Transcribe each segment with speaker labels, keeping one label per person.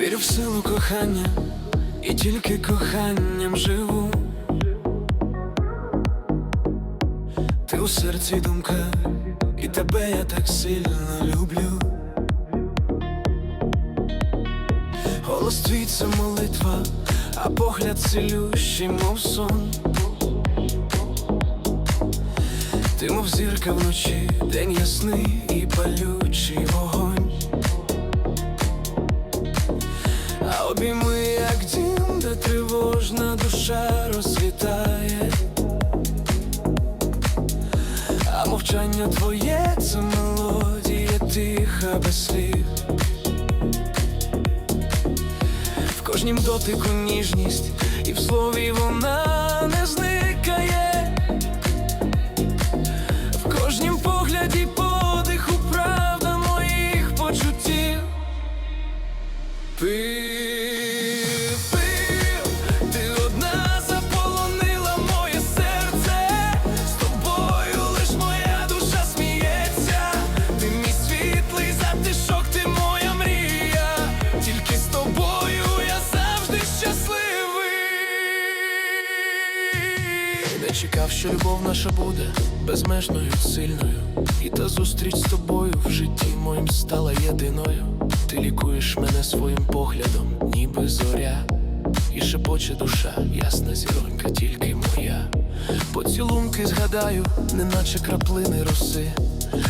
Speaker 1: Вірю в силу кохання, і тільки коханням живу. Ти у серці й думках, і тебе я так сильно люблю. Голос твій це молитва, а погляд цілющий, мов сон. Ти мов зірка вночі, день ясний і палючий вогонь. Обійми, як дім, де тривожна душа розлітає. А мовчання твоє це мелодія тиха без слів. В кожнім дотику ніжність, і в слові вона не зникає. Щасливий. Що любов наша буде безмежною сильною, і та зустріч з тобою в житті моїм стала єдиною. Ти лікуєш мене своїм поглядом, ніби зоря, і шепоче душа, ясна зіронька, тільки моя. Поцілунки згадаю, неначе краплини роси.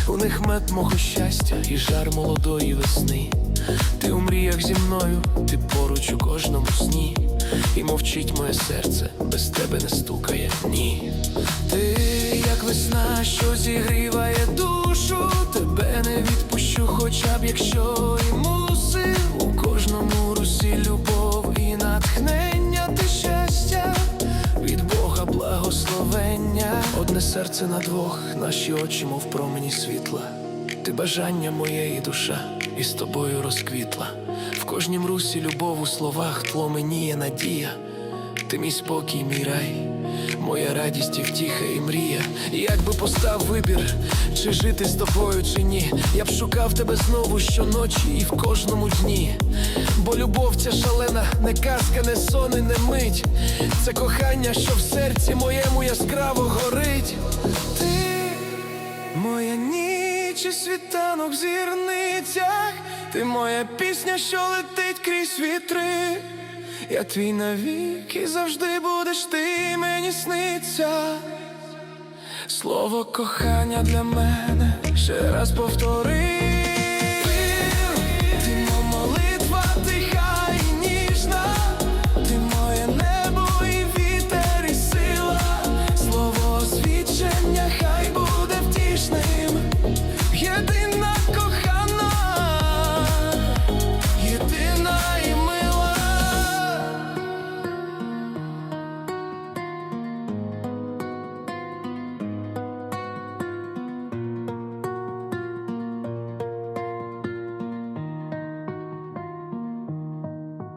Speaker 1: У них мед мого щастя і жар молодої весни. Ти у мріях зі мною, ти поруч у кожному сні. І мовчить моє серце, без тебе не стукає ні. Ти як весна, що зігріває душу, тебе не відпущу, хоча б якщо і мусив. У кожному русі любов і натхнення, ти щастя від Бога благословення. Одне серце на двох, наші очі, мов промені світла. Ти бажання моєї душа, і з тобою розквітла. В кожнім русі любов у словах тломеніє надія. Ти мій спокій, мій рай, моя радість і втіха і мрія. І Якби постав вибір, чи жити з тобою, чи ні, я б шукав тебе знову щоночі і в кожному дні. Бо любов ця шалена, не казка, не сон і не мить. Це кохання, що в серці моєму яскраво горить. Ти Моя ніч чи світанок в зірницях, ти моя пісня, що летить крізь вітри, я твій навіки завжди будеш ти мені сниться. Слово кохання для мене ще раз повтори. Хай буде втішним. You've been